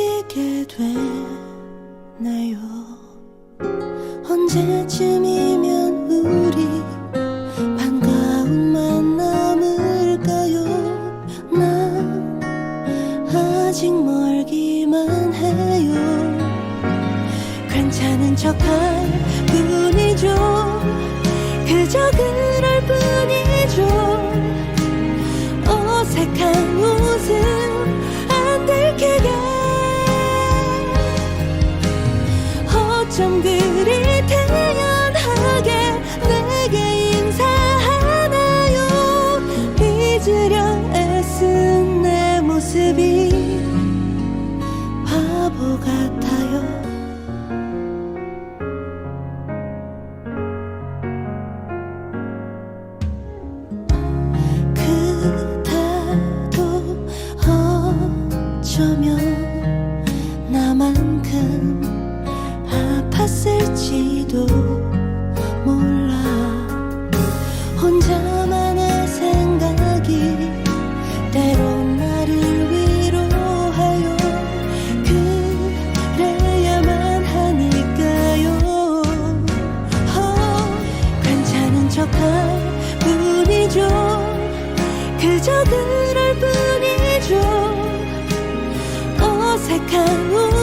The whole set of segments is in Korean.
느끼게 되나요? 언제쯤이면 우리 반가운 만남을까요? 난 아직 멀기만 해요. 괜찮은 척할 뿐이죠. 그저 그럴 뿐이죠. 어색한 어쩜 그리 태연하게 내게 인사하나요? 잊으려 애쓴 내 모습이 바보 같아요. 그대도 어쩌면 아팠을지도 몰라. 혼자만의 생각이 때론 나를 위로해요. 그래야만 하니까요. 어, 괜찮은 척할 뿐이죠. 그저 그럴 뿐이죠. 어색한 웃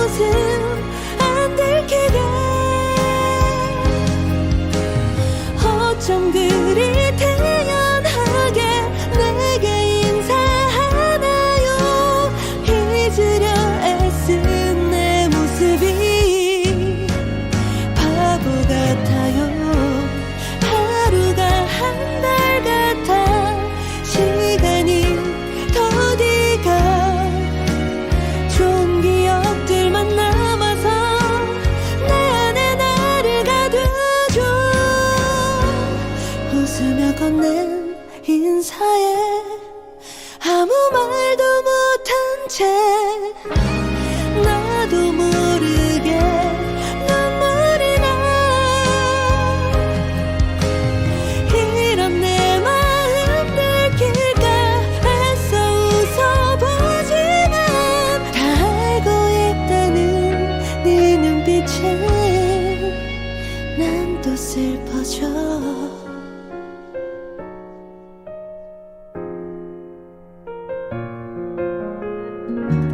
사에 아무 말도 못한 채 나도 모르게 눈물이 나. 이런 내 마음 들킬까 애써 웃어보지만 다 알고 있다는 네 눈빛에 난 또 슬퍼져 Bye.